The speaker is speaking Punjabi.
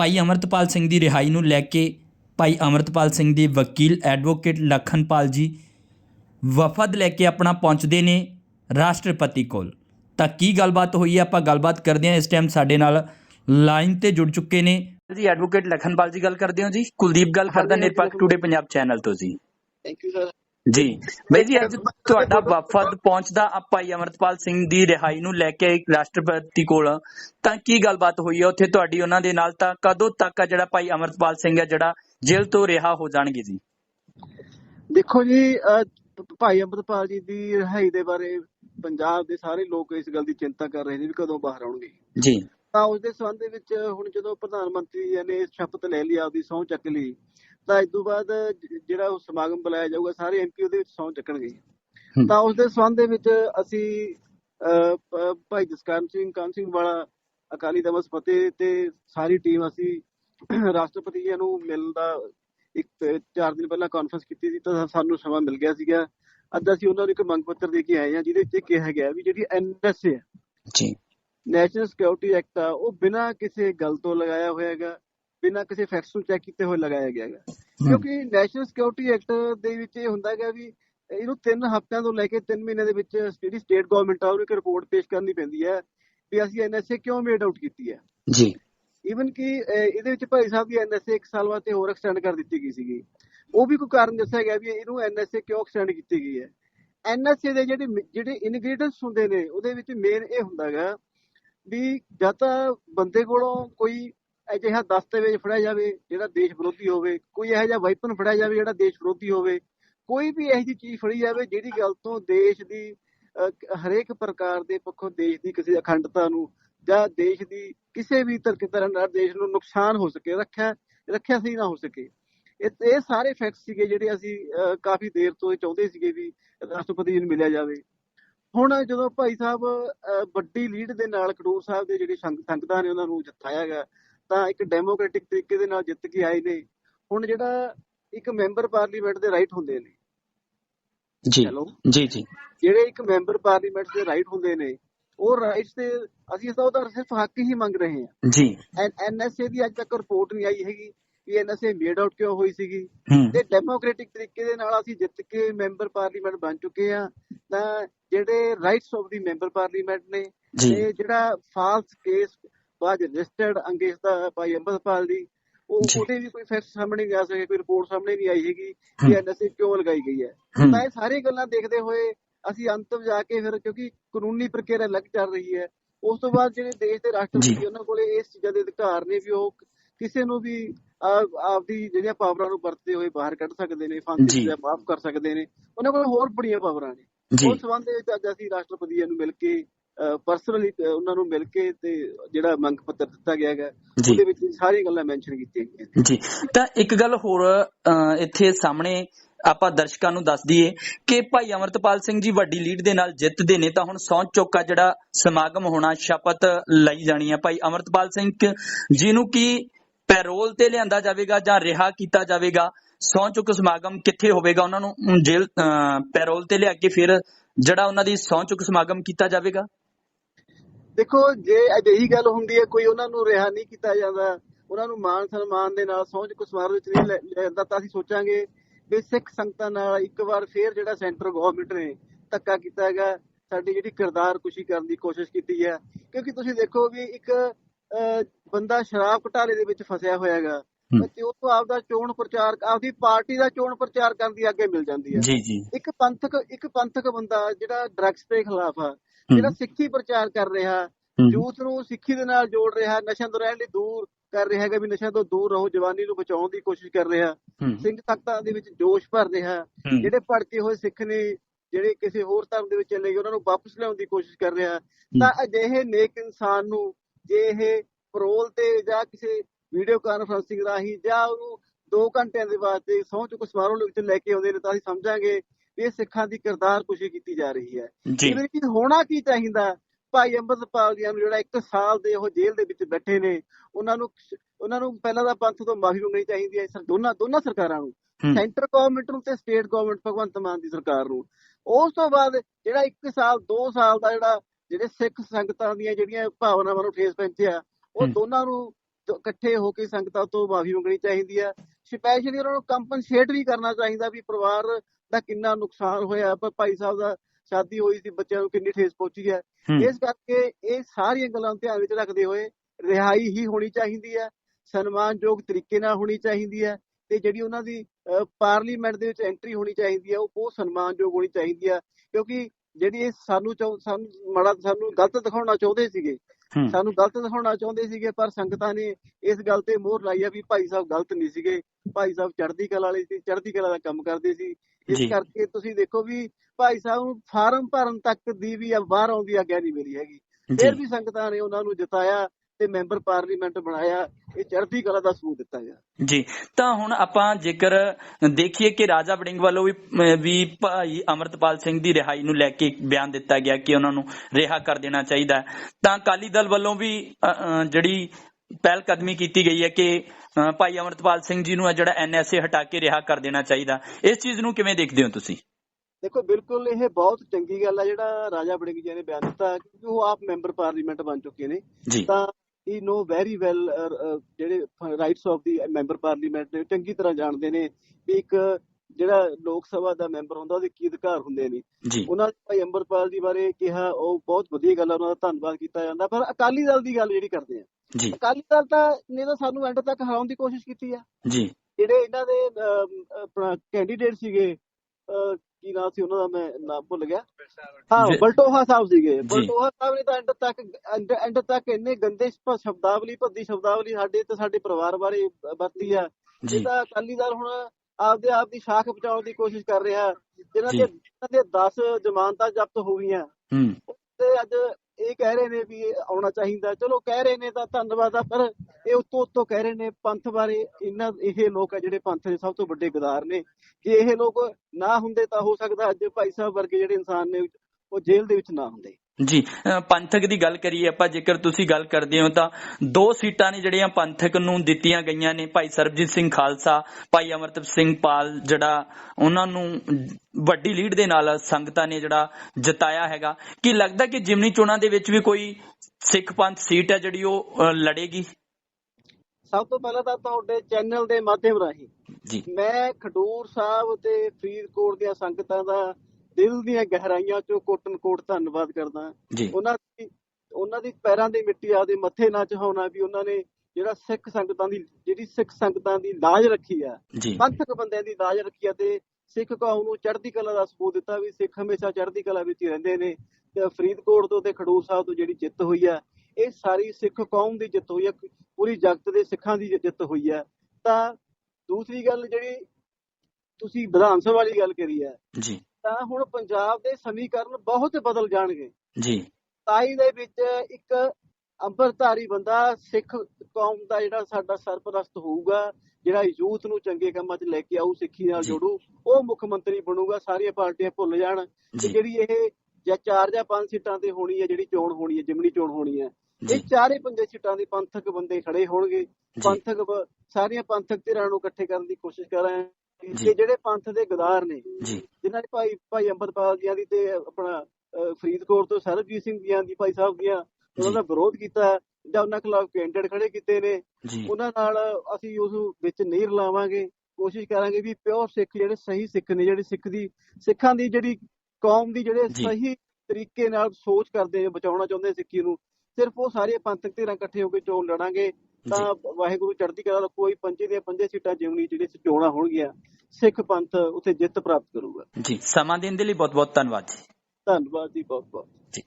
ਭਾਈ ਅਮਰਤਪਾਲ ਸਿੰਘ ਦੀ ਰਿਹਾਈ ਨੂੰ ਲੈ ਕੇ ਭਾਈ ਅਮਰਤਪਾਲ ਸਿੰਘ ਦੇ ਵਕੀਲ ਐਡਵੋਕੇਟ ਲਖਨਪਾਲ ਜੀ ਵਫਦ ਲੈ ਕੇ ਆਪਣਾ ਪਹੁੰਚਦੇ ਨੇ ਰਾਸ਼ਟਰਪਤੀ ਕੋਲ। ਤਾਂ ਕੀ ਗੱਲਬਾਤ ਹੋਈ ਹੈ? ਆਪਾਂ ਗੱਲਬਾਤ ਕਰਦੇ ਹਾਂ। ਇਸ ਟਾਈਮ ਸਾਡੇ ਨਾਲ ਲਾਈਨ ਤੇ ਜੁੜ ਚੁੱਕੇ ਨੇ। ਜੀ ਐਡਵੋਕੇਟ ਲਖਨਪਾਲ ਜੀ ਗੱਲ ਕਰਦੇ ਹੋ ਜੀ। ਕੁਲਦੀਪ ਗੱਲ ਕਰਦਾ ਨਿਰਪੱਖ। ਟੂਡੇ ਪੰਜਾਬ ਚੈਨਲ ਤੋਂ ਜੀ। ਥੈਂਕ ਯੂ ਸਰ ਜੀ। ਬਾਈ ਜੀ ਅੱਜ ਤੁਹਾਡਾ ਵਫਦ ਪਹੁੰਚਦਾ ਆ ਭਾਈ ਅਮਰਤਪਾਲ ਸਿੰਘ ਦੀ ਰਿਹਾਈ ਨੂੰ ਲੈ ਕੇ ਰਾਸ਼ਟਰਪਤੀ ਕੋਲ। ਤਾਂ ਕੀ ਗੱਲਬਾਤ ਹੋਈ ਹੈ ਉੱਥੇ ਤੁਹਾਡੀ ਉਹਨਾਂ ਦੇ ਨਾਲ ਤਾਂ ਕਦੋਂ ਤੱਕ ਆ ਜਿਹੜਾ ਭਾਈ ਅਮਰਤਪਾਲ ਸਿੰਘ ਹੈ ਜਿਹੜਾ ਜੇਲ੍ਹ ਤੋਂ ਰਿਹਾ ਹੋ ਜਾਣਗੇ ਜੀ? ਦੇਖੋ ਜੀ ਭਾਈ ਅੰਮ੍ਰਿਤਪਾਲ ਜੀ ਦੀ ਰਿਹਾਈ ਦੇ ਬਾਰੇ ਪੰਜਾਬ ਦੇ ਸਾਰੇ ਲੋਕ ਇਸ ਗੱਲ ਦੀ ਚਿੰਤਾ ਕਰ ਰਹੇ ਨੇ ਵੀ ਕਦੋਂ ਬਾਹਰ ਆਉਣਗੇ। ਜੀ। ਤਾਂ ਉਸ ਦੇ ਸੰਬੰਧ ਦੇ ਵਿੱਚ ਹੁਣ ਜਦੋਂ ਪ੍ਰਧਾਨ ਮੰਤਰੀ ਜੀ ਨੇ ਸ਼ਪਥ ਲੈ ਲਈ ਆਪਦੀ ਸਹੁੰ ਚੱਕ ਲਈ ਤਾਂ ਇਸ ਤੋਂ ਬਾਅਦ ਜਿਹੜਾ ਉਹ ਸਮਾਗਮ ਬੁਲਾਇਆ ਜਾਊਗਾ ਸਾਰੇ ਐਮਪੀ ਉਹਦੇ ਵਿੱਚ ਸਹੁੰ ਚੱਕਣਗੇ। ਤਾਂ ਉਸ ਦੇ ਸੰਬੰਧ ਦੇ ਵਿੱਚ ਅਸੀਂ ਭਾਈ ਜਸਕਰਨ ਸਿੰਘ ਕਾਨ ਸਿੰਘ ਵਾਲਾ ਅਕਾਲੀ ਦਲ ਫਤਿਹ ਤੇ ਸਾਰੀ ਟੀਮ ਅਸੀਂ ਰਾਸ਼ਟਰਪਤੀ ਜੀ ਨੂੰ ਮਿਲਣ ਦਾ ਇੱਕ ਚਾਰ ਦਿਨ ਪਹਿਲਾਂ ਕਾਨਫਰੰਸ ਕੀਤੀ ਸੀ ਤਾਂ ਸਾਨੂੰ ਸਮਾਂ ਮਿਲ ਗਿਆ ਸੀਗਾ। ਅੱਜ ਅਸੀਂ ਉਹਨਾਂ ਨੂੰ ਇੱਕ ਮੰਗ ਪੱਤਰ ਦੇ ਕੇ ਆਏ ਹਾਂ ਜਿਹਦੇ ਵਿੱਚ ਕਿਹਾ ਗਿਆ ਵੀ ਜਿਹੜੀ ਐਨਐਸਏ ਹੈ ਜੀ। ਨੈਸ਼ਨਲ ਸਿਕਿਉਰਿਟੀ ਐਕਟ ਆ ਉਹ ਬਿਨਾਂ ਕਿਸੇ ਗੱਲ ਤੋਂ ਲਗਾਇਆ ਹੋਇਆ ਹੈਗਾ ਬਿਨਾਂ ਕਿਸੇ ਫੈਕਟਸ ਨੂੰ ਚੈੱਕ ਕੀਤੇ ਹੋਏ ਲਗਾਇਆ ਗਿਆ ਹੈਗਾ। ਕਿਉਂਕਿ ਨੈਸ਼ਨਲ ਸਿਕਿਉਰਿਟੀ ਐਕਟ ਦੇ ਵਿੱਚ ਇਹ ਹੁੰਦਾ ਹੈਗਾ ਵੀ ਇਹਨੂੰ 3 ਹਫ਼ਤਿਆਂ ਤੋਂ ਲੈ ਕੇ 3 ਮਹੀਨੇ ਦੇ ਵਿੱਚ ਜਿਹੜੀ ਸਟੇਟ ਗਵਰਨਮੈਂਟ ਆ ਉਹਨੂੰ ਇੱਕ ਰਿਪੋਰਟ ਪੇਸ਼ ਕਰਨੀ ਪੈਂਦੀ ਹੈ ਵੀ ਅਸੀਂ ਐਨਐਸਏ ਕਿਉਂ ਮੇਡ ਆਊਟ ਕੀਤੀ ਹੈ। ਜੀ। ਈਵਨ ਕਿ ਇਹਦੇ ਵਿੱਚ ਭਾਈ ਸਾਹਿਬ ਦੀ ਐਨਐਸਏ 1 ਸਾਲ ਵਾਸਤੇ ਹੋਰ ਐਕਸਟੈਂਡ ਕਰ ਦਿੱਤੀ ਗਈ ਸੀਗੀ। ਉਹ ਵੀ ਕੋਈ ਕਾਰਨ ਦੱਸਿਆ ਗਿਆ ਵੀ ਇਹਨੂੰ ਐਨਐਸਏ ਕਿਉਂ ਐਕਸਟੈਂਡ ਕੀਤੀ ਗਈ ਹੈ। ਐਨਐਸਏ ਦੇ ਜਿਹੜੇ ਜਿਹੜੇ ਇਨਗਰੀਡੀਐਂਟਸ ਹੁੰਦੇ ਨੇ ਉਹਦੇ ਵਿੱਚ ਮੇਨ ਇਹ ਹੁੰਦਾ ਹੈਗਾ ਵੀ ਜਾਂ ਤਾਂ ਬੰਦੇ ਕੋਲੋਂ ਕੋਈ ਅਜਿਹਾ ਦਸਤਾਵੇਜ਼ ਫੜਿਆ ਜਾਵੇ ਜਿਹੜਾ ਦੇਸ਼ ਵਿਰੋਧੀ ਹੋਵੇ ਕੋਈ ਇਹੋ ਜਿਹਾ ਵਾਈਪਨ ਫੜਿਆ ਜਾਵੇ ਜਿਹੜਾ ਦੇਸ਼ ਵਿਰੋਧੀ ਹੋਵੇ ਕੋਈ ਵੀ ਇਹੋ ਜਿਹੀ ਚੀਜ਼ ਫੜੀ ਜਾਵੇ ਜਿਹੜੀ ਗੱਲ ਤੋਂ ਦੇਸ਼ ਦੀ ਅਹ, ਹਰੇਕ ਪ੍ਰਕਾਰ ਦੇ ਪੱਖੋਂ ਦੇਸ਼ ਦੀ ਕਿਸੇ ਅਖੰਡਤਾ ਨੂੰ ਜਾਂ ਦੇਸ਼ ਦੀ ਕਿਸੇ ਵੀ ਤਰ੍ਹਾਂ ਤਰ੍ਹਾਂ ਨਾਲ ਦੇਸ਼ ਨੂੰ ਨੁਕਸਾਨ ਹੋ ਸਕੇ ਰੱਖਿਆ ਰੱਖਿਆ ਸਹੀ ਨਾ ਹੋ ਸਕੇ। ਇਹ ਇਹ ਸਾਰੇ ਫੈਕਟ ਸੀਗੇ ਜਿਹੜੇ ਅਸੀਂ ਕਾਫੀ ਦੇਰ ਤੋਂ ਇਹ ਚਾਹੁੰਦੇ ਸੀਗੇ ਵੀ ਰਾਸ਼ਟਰਪਤੀ ਜੀ ਨੂੰ ਮਿਲਿਆ ਜਾਵੇ। ਹੁਣ ਜਦੋਂ ਭਾਈ ਸਾਹਿਬ ਵੱਡੀ ਲੀਡ ਦੇ ਨਾਲ ਖਡੂਰ ਸਾਹਿਬ ਦੇ ਜਿਹੜੇ ਸੰਗ- ਸੰਗਤਾਂ ਨੇ ਉਹਨਾਂ ਨੂੰ ਜਿਤਾਇਆ ਗਿਆ ਤਾਂ ਇੱਕ ਡੈਮੋਕ੍ਰੈਟਿਕ ਤਰੀਕੇ ਦੇ ਨਾਲ ਜਿੱਤ ਕੇ ਆਏ ਨੇ। ਹੁਣ ਜਿਹੜਾ ਇੱਕ ਮੈਂਬਰ ਪਾਰਲੀਮੈਂਟ ਦੇ ਰਾਈਟ ਹੁੰਦੇ ਨੇ। ਜੀ। ਹੈਲੋ? ਜੀ ਜੀ। ਜਿਹੜੇ ਇੱਕ ਮੈਂਬਰ ਪਾਰਲੀਮੈਂਟ ਦੇ ਰਾਈਟ ਹੁੰਦੇ ਨੇ ਉਹ ਰਾਈਟਸ ਤੇ ਅਸੀਂ ਉਹਦਾ ਸਿਰਫ ਹੱਕ ਹੀ ਮੰਗ ਰਹੇ ਹਾਂ। ਜੀ। ਐਨਐਸਏ ਦੀ ਅੱਜ ਤੱਕ ਰਿਪੋਰਟ ਨਹੀਂ ਆਈ ਹੈਗੀ। ਕਿ ਐਨਐਸਏ ਮੇਡ ਆਊਟ ਕਿਉਂ ਹੋਈ ਸੀਗੀ ਤੇ ਡੈਮੋਕ੍ਰੈਟਿਕ ਤਰੀਕੇ ਦੇ ਨਾਲ ਅਸੀਂ ਜਿੱਤ ਕੇ ਮੈਂਬਰ ਪਾਰਲੀਮੈਂਟ ਬਣ ਚੁੱਕੇ ਆ ਤਾਂ ਜਿਹੜੇ rights of the member parliament ਨੇ ਤੇ ਜਿਹੜਾ ਫਾਲਸ ਕੇਸ ਬਾਅਦ ਰਜਿਸਟਰਡ ਅੰਗੇਸ਼ ਦਾ ਭਾਈ ਅੰਮ੍ਰਿਤਪਾਲ ਦੀ ਉਹ। ਉਹਦੇ ਵੀ ਕੋਈ ਫੈਕਟ ਸਾਹਮਣੇ ਨਹੀਂ ਆ ਸਕੇ ਕੋਈ ਰਿਪੋਰਟ ਸਾਹਮਣੇ ਨਹੀਂ ਆਈ ਹੈਗੀ। ਕਿ ਐਨਐਸਏ ਕਿਉਂ ਲਗਾਈ ਗਈ ਹੈ ਤਾਂ ਇਹ ਸਾਰੀ ਗੱਲਾਂ ਦੇਖਦੇ ਹੋਏ ਅਸੀਂ ਅੰਤਮ ਜਾ ਕੇ ਫਿਰ ਕਿਉਂਕਿ ਕਾਨੂੰਨੀ ਪ੍ਰਕਿਰਿਆ ਲੱਗ ਚੱਲ ਰਹੀ ਹੈ ਉਸ ਤੋਂ ਬਾਅਦ ਜਿਹੜੇ ਦੇਸ਼ ਦੇ ਰਾਸ਼ਟਰਪਤੀ। ਉਹਨਾਂ ਕੋਲੇ ਇਸ ਚੀਜ਼ਾਂ ਦੇ ਅਧਿਕਾਰ ਨੇ ਵੀ ਉਹ ਕਿਸੇ ਨੂੰ ਵੀ ਆਪਦੀ ਜਿਹੜੀਆਂ ਪਾਵਰਾਂ ਨੂੰ ਵਰਤਦੇ ਹੋਏ ਬਾਹਰ ਕੱਢ ਸਕਦੇ ਨੇ ਫਾਂਸੀ ਜੀ। ਜਾਂ ਮਾਫ ਕਰ ਸਕਦੇ ਨੇ ਉਹਨਾਂ ਕੋਲ ਹੋਰ ਬੜੀਆਂ ਪਾਵਰਾਂ ਨੇ। ਉਸ ਸੰਬੰਧ ਦੇ ਵਿੱਚ ਅੱਜ ਅਸੀਂ ਰਾਸ਼ਟਰਪਤੀ ਜੀ ਨੂੰ ਮਿਲ ਕੇ ਪਰਸਨਲੀ ਉਹਨਾਂ ਨੂੰ ਮਿਲ ਕੇ ਤੇ ਜਿਹੜਾ ਮੰਗ ਪੱਤਰ ਦਿੱਤਾ ਗਿਆ ਜੀ। ਉਹਦੇ ਵਿੱਚ ਸਾਰੀਆਂ ਗੱਲਾਂ ਮੈਂਸ਼ਨ ਕੀਤੀਆਂ ਗਈਆਂ ਜੀ। ਤਾਂ ਇੱਕ ਗੱਲ ਹੋਰ ਇੱਥੇ ਸਾਹਮਣੇ ਆਪਾਂ ਦਰਸ਼ਕਾਂ ਨੂੰ ਦੱਸ ਦਈਏ ਕਿ ਭਾਈ ਅਮਰਤਪਾਲ ਸਿੰਘ ਜੀ ਵੱਡੀ ਲੀਡ ਦੇ ਨਾਲ ਜਿੱਤਦੇ ਨੇ ਤਾਂ ਹੁਣ ਸੌਂ ਚੌਕਾ ਜਿਹੜਾ ਸਮਾਗਮ ਹੋਣਾ ਸ਼ਪਥ ਲਈ ਜਾਣੀ ਹੈ ਭਾਈ ਅਮਰਤਪਾਲ ਸਿੰਘ ਕ- ਜੀ ਨੂੰ ਕੀ ਪੈਰੋਲ ਤੇ ਲਿਆਂਦਾ ਜਾਵੇਗਾ ਜਾਂ ਰਿਹਾ ਕੀਤਾ ਜਾਵੇਗਾ ਸੌਂ ਚੁੱਕ ਸਮਾਗਮ ਕਿੱਥੇ ਹੋਵੇਗਾ ਉਹਨਾਂ ਨੂੰ ਅਮ, ਪੈਰੋਲ ਤੇ ਲਿਆ ਕੇ ਫਿਰ ਜਿਹੜਾ ਉਹਨਾਂ ਦੀ ਸੌਂ ਚੁੱਕ ਸਮਾਗਮ ਕੀਤਾ ਜਾਵੇਗਾ? ਦੇਖੋ ਜੇ ਅਜਿਹੀ ਗੱਲ ਹੁੰਦੀ ਹੈ ਕੋਈ ਉਹਨਾਂ ਨੂੰ ਰਿਹਾ ਨਹੀਂ ਕੀਤਾ ਜਾਂਦਾ ਉਹਨਾਂ ਨੂੰ ਮਾਨ ਸਨਮਾਨ ਦੇ ਨਾਲ ਸਹੁੰ ਚੁੱਕ ਸਮਾਰੋਹ ਵਿੱਚ ਨਹੀਂ ਲੈ ਤਾਂ ਅਸੀਂ ਸੋਚਾਂਗੇ ਵੀ ਸਿੱਖ ਸੰਗਤਾਂ ਨਾਲ ਇੱਕ ਵਾਰ ਫੇਰ ਜਿਹੜਾ ਸੈਂਟਰ ਗਵਰਨਮੈਂਟ ਨੇ ਧੱਕਾ ਕੀਤਾ ਹੈਗਾ ਸਾਡੀ ਜਿਹੜੀ ਕਿਰਦਾਰ ਕੁਸ਼ੀ ਕਰਨ ਦੀ ਕੋਸ਼ਿਸ਼ ਕੀਤੀ ਹੈ ਕਿਉਂਕਿ ਤੁਸੀਂ ਦੇਖੋ ਵੀ ਇੱਕ ਬੰਦਾ ਸ਼ਰਾਬ ਘੁਟਾਲੇ ਦੇ ਵਿੱਚ ਫਸਿਆ ਹੋਇਆ ਹੈਗਾ ਹਮ। ਤੇ ਉਹ ਤੋਂ ਆਪਦਾ ਚੋਣ ਪ੍ਰਚਾਰ ਆਪਦੀ ਪਾਰਟੀ ਦਾ ਚੋਣ ਪ੍ਰਚਾਰ ਕਰਨ ਦੀ ਅੱਗੇ ਮਿਲ ਜਾਂਦੀ ਹੈ ਜੀ ਜੀ। ਇੱਕ ਪੰਥਕ ਇੱਕ ਪੰਥਕ ਬੰਦਾ ਜਿਹੜਾ ਡਰੱਗਸ ਦੇ ਖਿਲਾਫ ਆ ਜਿਹੜਾ ਸਿੱਖੀ ਪ੍ਰਚਾਰ ਕਰ ਰਿਹਾ ਯੂਥ ਨੂੰ ਸਿੱਖੀ ਦੇ ਨਾਲ ਜੋੜ ਰਿਹਾ ਨਸ਼ਿਆਂ ਤੋਂ ਰਹਿਣ ਲਈ ਦੂਰ ਕਰ ਰਿਹਾ ਹੈਗਾ ਵੀ ਨਸ਼ਿਆਂ ਤੋਂ ਦੂਰ ਰਹੋ ਜਵਾਨੀ ਨੂੰ ਬਚਾਉਣ ਦੀ ਕੋਸ਼ਿਸ਼ ਕਰ ਰਿਹਾ। ਸਿੰਘ ਤਖਤਾਂ ਦੇ ਵਿੱਚ ਜੋਸ਼ ਭਰ ਰਿਹਾ। ਜਿਹੜੇ ਭੜਕੇ ਹੋਏ ਸਿੱਖ ਨੇ ਜਿਹੜੇ ਕਿਸੇ ਹੋਰ ਧਰਮ ਦੇ ਵਿੱਚ ਚਲੇ ਗਏ ਉਹਨਾਂ ਨੂੰ ਵਾਪਸ ਲਿਆਉਣ ਦੀ ਕੋਸ਼ਿਸ਼ ਕਰ ਰਿਹਾ। ਤਾਂ ਅਜਿਹੇ ਨੇਕ ਇਨਸਾਨ ਨੂੰ ਜੇ ਇਹ ਪਰੋਲ ਤੇ ਜਾਂ ਕਿਸੇ ਵੀਡੀਓ ਕਾਨਫਰੰਸਿੰਗ ਰਾਹੀਂ ਜਾਂ ਉਹਨੂੰ 2 ਘੰਟਿਆਂ ਦੇ ਵਾਸਤੇ ਸਹੁੰ ਚੁੱਕ ਸਮਾਰੋਹ ਦੇ ਵਿੱਚ ਲੈ ਕੇ ਆਉਂਦੇ ਨੇ ਤਾਂ ਅਸੀਂ ਸਮਝਾਂਗੇ ਇਹ ਸਿੱਖਾਂ ਦੀ ਕਿਰਦਾਰ ਕੁਸ਼ੀ ਕੀਤੀ ਜਾ ਰਹੀ ਹੈ। ਇਹਦੇ ਵਿੱਚ ਹੋਣਾ ਕੀ ਚਾਹੀਦਾ? ਭਾਈ ਅੰਮ੍ਰਿਤਪਾਲ ਜੀ ਨੂੰ ਜਿਹੜਾ 1 ਸਾਲ ਦੇ ਉਹ ਜੇਲ੍ਹ ਦੇ ਵਿੱਚ ਬੈਠੇ ਨੇ ਉਹਨਾਂ ਨੂੰ ਉਹਨਾਂ ਨੂੰ ਪਹਿਲਾਂ ਤਾਂ ਪੰਥ ਤੋਂ ਮਾਫੀ ਮੰਗਣੀ ਚਾਹੀਦੀ ਹੈ ਸਰ ਦੋਨਾਂ ਦੋਨਾਂ ਸਰਕਾਰਾਂ ਨੂੰ। ਸੈਂਟਰ ਗਵਰਨਮੈਂਟ ਨੂੰ ਤੇ ਸਟੇਟ ਗਵਰਨਮੈਂਟ ਭਗਵੰਤ ਮਾਨ ਦੀ ਸਰਕਾਰ ਨੂੰ। ਉਸ ਤੋਂ ਬਾਅਦ ਜਿਹੜਾ 1 ਸਾਲ 2 ਸਾਲ ਦਾ ਜਿਹੜਾ ਜਿਹੜੇ ਸਿੱਖ ਸੰਗਤਾਂ ਦੀਆਂ ਜਿਹੜੀਆਂ ਭਾਵਨਾਵਾਂ ਨੂੰ ਠੇਸ ਪਹੁੰਚਿਆ ਉਹ। ਦੋਨਾਂ ਨੂੰ ਇਕੱਠੇ ਹੋ ਕੇ ਸੰਗਤਾਂ ਤੋਂ ਮਾਫੀ ਮੰਗਣੀ ਚਾਹੀਦੀ ਹੈ। ਸਪੈਸ਼ਲੀ ਉਹਨਾਂ ਨੂੰ ਕੰਪਨਸੇਟ ਵੀ ਕਰਨਾ ਚਾਹੀਦਾ ਵੀ ਪਰਿਵਾਰ ਦਾ ਕਿੰਨਾ ਨੁਕਸਾਨ ਹੋਇਆ। ਪਰ ਭਾਈ ਸਾਹਿਬ ਦਾ ਸ਼ਾਦੀ ਹੋਈ ਸੀ ਬੱਚਿਆਂ ਨੂੰ ਕਿੰਨੀ ਠੇਸ ਪਹੁੰਚੀ ਹੈ। ਇਸ ਕਰਕੇ ਇਹ ਸਾਰੀਆਂ ਗੱਲਾਂ ਧਿਆਨ ਵਿੱਚ ਰੱਖਦੇ ਹੋਏ ਰਿਹਾਈ ਹੀ ਹੋਣੀ ਚਾਹੀਦੀ ਹੈ। ਸਨਮਾਨਯੋਗ ਤਰੀਕੇ ਨਾਲ ਹੋਣੀ ਚਾਹੀਦੀ ਹੈ ਤੇ ਜਿਹੜੀ ਉਹਨਾਂ ਦੀ ਪਾਰਲੀਮੈਂਟ ਦੇ ਵਿੱਚ ਐਂਟਰੀ ਹੋਣੀ ਚਾਹੀਦੀ ਹੈ ਉਹ ਬਹੁਤ ਸਨਮਾਨਯੋਗ ਹੋਣੀ ਚਾਹੀਦੀ ਹੈ। ਕਿਉਂਕਿ ਜਿਹੜੀ ਇਹ ਸਾਨੂੰ ਸਾਨੂੰ ਮਾੜਾ ਸਾਨੂੰ ਗਲਤ ਦਿਖਾਉਣਾ ਚਾਹੁੰਦੇ ਸੀਗੇ ਸਾਨੂੰ ਗਲਤ ਦਿਖਾਉਣਾ ਚਾਹੁੰਦੇ ਸੀਗੇ ਪਰ ਸੰਗਤਾਂ ਨੇ ਇਸ ਗੱਲ ਤੇ ਮੋਹਰ ਲਾਈ ਆ ਵੀ ਭਾਈ ਸਾਹਿਬ ਗਲਤ ਨਹੀਂ ਸੀਗੇ। ਭਾਈ ਸਾਹਿਬ ਚੜ੍ਹਦੀ ਕਲਾ ਵਾਲੇ ਸੀ ਚੜ੍ਹਦੀ ਕਲਾ ਦਾ ਕੰਮ ਕਰਦੇ ਸੀ। ਇਸ ਕਰਕੇ ਤੁਸੀਂ ਦੇਖੋ ਵੀ ਭਾਈ ਸਾਹਿਬ ਨੂੰ ਫਾਰਮ ਭਰਨ ਤੱਕ ਦੀ ਵੀ ਆ ਬਾਹਰ ਆਉਂਦੀ ਆਗਿਆ ਨਹੀਂ ਮਿਲੀ ਹੈਗੀ। ਫਿਰ ਵੀ ਸੰਗਤਾਂ ਨੇ ਉਹਨਾਂ ਨੂੰ ਜਿਤਾਇਆ। ਤੇ ਮੈਂਬਰ ਪਾਰਲੀਮੈਂਟ ਬਣਾਇਆ ਇਹ ਚੜ੍ਹਦੀ ਕਲਾ ਦਾ ਸਬੂਤ ਦਿੱਤਾ ਗਿਆ। ਜੀ ਤਾਂ ਹੁਣ ਆਪਾਂ ਜੇਕਰ ਦੇਖੀਏ ਕਿ ਰਾਜਾ ਵੜਿੰਗ ਵੱਲੋਂ ਵੀ ਵੀ ਭਾਈ ਅਮਰਤਪਾਲ ਸਿੰਘ ਦੀ ਰਿਹਾਈ ਨੂੰ ਲੈ ਕੇ ਬਿਆਨ ਦਿੱਤਾ ਗਿਆ ਕਿ ਉਹਨਾਂ ਨੂੰ ਰਿਹਾ ਕਰ ਦੇਣਾ ਚਾਹੀਦਾ ਤਾਂ ਅਕਾਲੀ ਦਲ ਵੱਲੋਂ ਵੀ ਜਿਹੜੀ ਪਹਿਲ ਕਦਮੀ ਕੀਤੀ ਗਈ ਹੈ ਕਿ ਭਾਈ ਅਮਰਤਪਾਲ ਸਿੰਘ ਜੀ ਨੂੰ ਜਿਹੜਾ ਐਨਐਸਏ ਹਟਾ ਕੇ ਰਿਹਾ ਕਰ ਦੇਣਾ ਚਾਹੀਦਾ ਇਸ ਚੀਜ਼ ਨੂੰ ਕਿਵੇਂ ਦੇਖਦੇ ਹੋ ਤੁਸੀਂ? ਦੇਖੋ ਬਿਲਕੁਲ ਇਹ ਬਹੁਤ ਚੰਗੀ ਗੱਲ ਆ ਜਿਹੜਾ ਰਾਜਾ ਵੜਿੰਗ ਜੀ ਨੇ ਬਿਆਨ ਦਿੱਤਾ ਕਿਉਂਕਿ ਉਹ ਆਪ ਮੈਂਬਰ ਪਾਰਲੀਮੈਂਟ ਬਣ ਚੁੱਕੇ ਨੇ। ਜੀ। ਤਾਂ ਹੀ ਨੋ ਵੈਰੀ ਵੈਲ ਜਿਹੜੇ rights of the member parliament ਨੇ ਚੰਗੀ ਤਰ੍ਹਾਂ ਜਾਣਦੇ ਨੇ ਵੀ ਇੱਕ ਜਿਹੜਾ ਲੋਕ ਸਭਾ ਦਾ ਮੈਂਬਰ ਹੁੰਦਾ ਉਹਦੇ ਕੀ ਅਧਿਕਾਰ ਹੁੰਦੇ ਨੇ। ਉਹਨਾਂ ਨੇ ਭਾਈ ਅੰਬਰਪਾਲ ਜੀ ਬਾਰੇ ਕਿਹਾ ਉਹ ਬਹੁਤ ਵਧੀਆ ਗੱਲ ਆ ਉਹਨਾਂ ਦਾ ਧੰਨਵਾਦ ਕੀਤਾ ਜਾਂਦਾ ਪਰ ਅਕਾਲੀ ਦਲ ਦੀ ਗੱਲ ਜਿਹੜੀ ਕਰਦੇ ਆ। ਅਕਾਲੀ ਦਲ ਤਾਂ ਨੇ ਤਾਂ ਸਾਨੂੰ ਐਂਡ ਤੱਕ ਹਰਾਉਣ ਦੀ ਕੋਸ਼ਿਸ਼ ਕੀਤੀ ਆ। ਜੀ। ਜਿਹੜੇ ਇਹਨਾਂ ਦੇ ਕੈਂਡੀਡੇਟ ਸੀਗੇ ਕੀ ਨਾਮ ਸੀ ਉਹਨਾਂ ਦਾ ਮੈਂ ਨਾਮ ਭੁੱਲ ਗਿਆ। ਹਾਂ। ਬਲਟੋਹਾ ਸਾਹਿਬ ਸੀਗੇ। ਬਲਟੋਹਾ ਸਾਹਿਬ ਨੇ ਤਾਂ ਐਂਡ ਤੱਕ ਐਂਡ ਤੱਕ ਇੰਨੇ ਗੰਦੇ ਸ਼ਬਦਾਵਲੀ ਭੱਦੀ ਸ਼ਬਦਾਵਲੀ ਸਾਡੇ ਤੇ ਸਾਡੇ ਪਰਿਵਾਰ ਬਾਰੇ ਵਰਤੀ ਆ। ਜੀ। ਇਹ ਤਾਂ ਅਕਾਲੀ ਦਲ ਹੁਣ ਆਪਦੇ ਆਪ ਦੀ ਸ਼ਾਖ ਬਚਾਉਣ ਦੀ ਕੋਸ਼ਿਸ਼ ਕਰ ਰਿਹਾ। ਜਿਨ੍ਹਾਂ। ਦੇ ਜਿਨ੍ਹਾਂ ਦੇ 10 ਜ਼ਮਾਨਤਾਂ ਜ਼ਬਤ ਹੋ ਗਈਆਂ। ਹੂੰ। ਤੇ ਅੱਜ ਇਹ ਕਹਿ ਰਹੇ ਨੇ ਵੀ ਇਹ ਆਉਣਾ ਚਾਹੀਦਾ। ਚਲੋ ਕਹਿ ਰਹੇ ਨੇ ਤਾਂ ਧੰਨਵਾਦ ਆ ਪਰ ਇਹ ਉੱਤੋਂ ਉੱਤੋਂ ਕਹਿ ਰਹੇ ਨੇ ਪੰਥ ਬਾਰੇ ਇਹਨਾਂ ਇਹ ਲੋਕ ਆ ਜਿਹੜੇ ਪੰਥ ਦੇ ਸਭ ਤੋਂ ਵੱਡੇ ਗਦਾਰ ਨੇ। ਜੇ ਇਹ ਲੋਕ ਨਾ ਹੁੰਦੇ ਤਾਂ ਹੋ ਸਕਦਾ ਅੱਜ ਭਾਈ ਸਾਹਿਬ ਵਰਗੇ ਜਿਹੜੇ ਇਨਸਾਨ ਨੇ ਉਹ ਜੇਲ੍ਹ ਦੇ ਵਿੱਚ ਨਾ ਹੁੰਦੇ। ਜੀ ਪੰਥਕ ਦੀ ਗੱਲ ਕਰੀਏ ਆਪਾਂ, ਜੇਕਰ ਤੁਸੀਂ ਗੱਲ ਕਰਦੇ ਹੋ ਤਾਂ ਦੋ ਸੀਟਾਂ ਨੇ ਜਿਹੜੀਆਂ ਪੰਥਕ ਨੂੰ ਦਿੱਤੀਆਂ ਗਈਆਂ ਨੇ, ਭਾਈ ਸਰਬਜੀਤ ਸਿੰਘ ਖਾਲਸਾ, ਭਾਈ ਅਮਰਤਪ ਸਿੰਘ ਪਾਲ ਜਿਹੜਾ ਉਹਨਾਂ ਨੂੰ ਵੱਡੀ ਲੀਡ ਦੇ ਨਾਲ ਸੰਗਤਾਂ ਨੇ ਜਿਹੜਾ ਜਿਤਾਇਆ ਹੈਗਾ। ਕਿ ਲੱਗਦਾ ਕਿ ਜਿਮਨੀ ਚੋਣਾਂ ਦੇ ਵਿੱਚ ਵੀ ਕੋਈ ਸਿੱਖ ਪੰਥ ਸੀਟ ਹੈ ਜਿਹੜੀ ਉਹ ਲੜੇਗੀ? ਸਭ ਤੋਂ ਪਹਿਲਾਂ ਤਾਂ ਤੁਹਾਡੇ ਚੈਨਲ ਦੇ ਮਾਧਿਅਮ ਰਾਹੀਂ ਜੀ। ਮੈਂ ਖਡੂਰ ਸਾਹਿਬ ਤੇ ਫਰੀਦਕੋਟ ਦੀਆਂ ਸੰਗਤਾਂ ਦਾ ਦਿਲ ਦੀਆਂ ਗਹਿਰਾਈਆਂ ਚੋਂ ਕੋਟਨ ਕੋਟ ਧੰਨਵਾਦ ਕਰਦਾ। ਉਹਨਾਂ ਦੀ ਉਹਨਾਂ ਦੀ ਪੈਰਾਂ ਦੀ ਮਿੱਟੀ ਆਪਦੇ ਮੱਥੇ ਨਾ ਚਹਾਉਣਾ ਵੀ ਉਹਨਾਂ ਨੇ ਜਿਹੜਾ ਸਿੱਖ ਸੰਗਤਾਂ ਦੀ ਜਿਹੜੀ ਸਿੱਖ ਸੰਗਤਾਂ ਦੀ ਲਾਜ ਰੱਖੀ ਆ। ਪੰਥਕ ਬੰਦਿਆਂ ਦੀ ਲਾਜ ਰੱਖੀ ਆ ਤੇ ਸਿੱਖ ਕੌਮ ਨੂੰ ਚੜ੍ਹਦੀ ਕਲਾ ਦਾ ਸਬੂਤ ਦਿੱਤਾ ਵੀ ਸਿੱਖ ਹਮੇਸ਼ਾ ਚੜ੍ਹਦੀ ਕਲਾ ਵਿੱਚ ਹੀ ਰਹਿੰਦੇ ਨੇ। ਤੇ ਫਰੀਦਕੋਟ ਤੋਂ ਤੇ ਖਡੂਰ ਸਾਹਿਬ ਤੋਂ ਜਿਹੜੀ ਜਿੱਤ ਹੋਈ ਆ ਇਹ ਸਾਰੀ ਸਿੱਖ ਕੌਮ ਦੀ ਜਿੱਤ ਹੋਈ ਆ ਪੂਰੀ ਜਗਤ ਦੇ ਸਿੱਖਾਂ ਦੀ ਜਿੱਤ ਹੋਈ ਆ ਤਾਂ ਦੂਸਰੀ ਗੱਲ ਜਿਹੜੀ ਤੁਸੀਂ ਵਿਧਾਨ ਸਭਾ ਵਾਲੀ ਗੱਲ ਕਰੀ ਆ ਜੀ। ਤਾਂ ਹੁਣ ਪੰਜਾਬ ਦੇ ਸਮੀਕਰਨ ਬਹੁਤ ਬਦਲ ਜਾਣਗੇ। ਜੀ। 27 ਦੇ ਵਿੱਚ ਇੱਕ ਅੰਮ੍ਰਿਤਧਾਰੀ ਬੰਦਾ ਸਿੱਖ ਕੌਮ ਦਾ ਜਿਹੜਾ ਸਾਡਾ ਸਰਪ੍ਰਸਤ ਹੋਊਗਾ ਜਿਹੜਾ ਯੂਥ ਨੂੰ ਚੰਗੇ ਕੰਮਾਂ 'ਚ ਲੈ ਕੇ ਆਊ ਸਿੱਖੀ ਨਾਲ। ਜੋੜੂ ਉਹ ਮੁੱਖ ਮੰਤਰੀ ਬਣੂਗਾ ਸਾਰੀਆਂ ਪਾਰਟੀਆਂ ਭੁੱਲ ਜਾਣ। ਜਿਹੜੀ ਇਹ ਜਾਂ ਚਾਰ ਜਾਂ ਪੰਜ ਸੀਟਾਂ ਤੇ ਹੋਣੀ ਹੈ ਜਿਹੜੀ ਚੋਣ ਹੋਣੀ ਹੈ ਜਿਮਨੀ ਚੋਣ ਹੋਣੀ ਹੈ। ਜੀ। ਇਹ ਚਾਰੇ ਪੰਜੇ ਸੀਟਾਂ ਦੇ ਪੰਥਕ ਬੰਦੇ ਖੜੇ ਹੋਣਗੇ। ਜੀ। ਪੰਥਕ ਸਾਰੀਆਂ ਪੰਥਕ ਧਿਰਾਂ ਨੂੰ ਇਕੱਠੇ ਕਰਨ ਦੀ ਕੋਸ਼ਿਸ਼ ਕਰਾਂਗੇ ਜੀ। ਤੇ ਜਿਹੜੇ ਪੰਥ ਦੇ ਗਦਾਰ ਨੇ ਜੀ। ਜਿਨ੍ਹਾਂ ਨੇ ਭਾਈ ਭਾਈ ਅੰਮ੍ਰਿਤਪਾਲ ਜੀਆਂ ਦੀ ਤੇ ਆਪਣਾ ਫਰੀਦਕੋਟ ਤੋਂ ਸਰਬਜੀਤ ਸਿੰਘ ਜੀਆਂ ਦੀ ਭਾਈ ਸਾਹਿਬ ਦੀਆਂ ਉਹਨਾਂ ਜੀ। ਦਾ ਵਿਰੋਧ ਕੀਤਾ ਜਾਂ ਉਹਨਾਂ ਖਿਲਾਫ ਕੈਂਡੀਡੇਟ ਖੜੇ ਕੀਤੇ ਨੇ। ਜੀ। ਉਹਨਾਂ ਨਾਲ ਅਸੀਂ ਉਸ ਵਿੱਚ ਨਹੀਂ ਰਲਾਵਾਂਗੇ। ਕੋਸ਼ਿਸ਼ ਕਰਾਂਗੇ ਵੀ ਪਿਓਰ ਸਿੱਖ ਜਿਹੜੇ ਸਹੀ ਸਿੱਖ ਨੇ ਜਿਹੜੇ ਸਿੱਖ ਦੀ ਸਿੱਖਾਂ ਦੀ ਜਿਹੜੀ ਕੌਮ ਦੀ ਜਿਹੜੇ। ਸਹੀ ਤਰੀਕੇ ਨਾਲ ਸੋਚ ਕਰਦੇ ਬਚਾਉਣਾ ਚਾਹੁੰਦੇ ਸਿੱਖੀ ਨੂੰ ਸਿਰਫ ਉਹ ਸਾਰੇ ਪੰਥਕ ਧਿਰਾਂ ਇਕੱਠੇ ਹੋ ਕੇ ਚੋਣ ਲੜਾਂਗੇ ਤਾਂ ਵਾਹਿਗੁਰੂ ਚੜ੍ਹਦੀ ਕਲਾ ਦਾ ਕੋਈ ਪੰਜੇ ਦੀਆਂ ਪੰਜੇ ਸੀਟਾਂ ਜਿਉਣੀ ਜਿਹੜੇ ਚੋਣਾਂ ਹੋਣਗੀਆਂ ਸਿੱਖ ਪੰਥ ਉੱਥੇ ਜਿੱਤ ਪ੍ਰਾਪਤ ਕਰੂਗਾ। ਜੀ ਸਮਾਂ ਦੇਣ ਦੇ ਲਈ ਬਹੁਤ ਬਹੁਤ ਧੰਨਵਾਦ ਜੀ। ਧੰਨਵਾਦ ਜੀ ਬਹੁਤ ਬਹੁਤ ਜੀ।